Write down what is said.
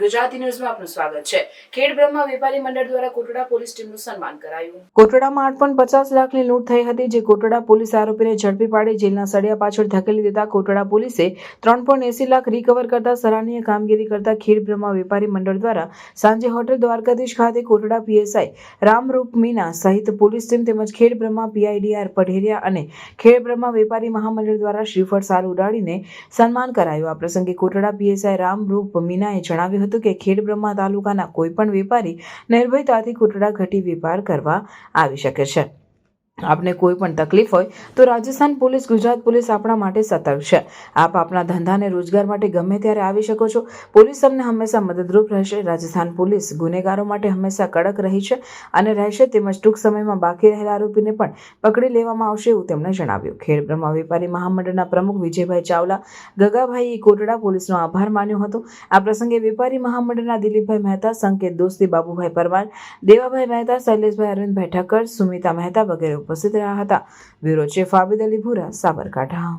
ગુજરાતી ન્યૂઝમાં આપનું સ્વાગત છે. ખેડ બ્રહ્મા વેપારી મંડળ દ્વારા કોટડા પોલીસ ટીમનું સન્માન કરાયું. કોટડામાં આઠ પોઈન્ટ પચાસ લાખની લૂંટ થઈ હતી, જે કોટડા પોલીસ આરોપીને ઝડપી પાડી જેલના સળિયા પાછળ ધકેલી દેતા કોટડા પોલીસે ત્રણ પોઈન્ટ એસી લાખ રિકવર કરતા સરાહનીય કામગીરી કરતા મંડળ દ્વારા સાંજે હોટેલ દ્વારકાધીશ ખાતે કોટડા પીએસઆઈ રામરૂપ મીના સહિત પોલીસ ટીમ તેમજ ખેડ બ્રહ્મા પીઆઈડીઆર પઢેરિયા અને ખેડ બ્રહ્મા વેપારી મહામંડળ દ્વારા શ્રીફળ સાર ઉડાડીને સન્માન કરાયું. આ પ્રસંગે કોટડા પીએસઆઈ રામરૂપ મીનાએ જણાવ્યું હતું કે ખેડબ્રહ્મા તાલુકાના કોઈપણ વેપારી નિર્ભયતાથી કૂટડા ઘટી વેપાર કરવા આવી શકે છે. આપને કોઈ પણ તકલીફ હોય તો રાજસ્થાન પોલીસ, ગુજરાત પોલીસ આપણા માટે સતર્ક છે. આપ આપના ધંધાને રોજગાર માટે ગમે ત્યારે આવી શકો છો. પોલીસ તમને હંમેશા મદદરૂપ રહેશે. રાજસ્થાન પોલીસ ગુનેગારો માટે હંમેશા કડક રહી છે અને રહેશે તેમજ ટૂંક સમયમાં બાકી રહેલા આરોપીને પણ પકડી લેવામાં આવશે એવું તેમણે જણાવ્યું. ખેડ બ્રહ્મા વેપારી મહામંડળના પ્રમુખ વિજયભાઈ ચાવલા ગગાભાઈએ કોટડા પોલીસનો આભાર માન્યો હતો. આ પ્રસંગે વેપારી મહામંડળના દિલીપભાઈ મહેતા, સંકેત દોસ્તી બાબુભાઈ પરમાર, દેવાભાઈ મહેતા, શૈલેષભાઈ અરવિંદભાઈ ઠક્કર, સુમિતા મહેતા વગેરે ઉપસ્થિત રહ્યા હતા. બ્યુરો ચીફ આબિદ અલી ભૂરા સાબરકાંઠા.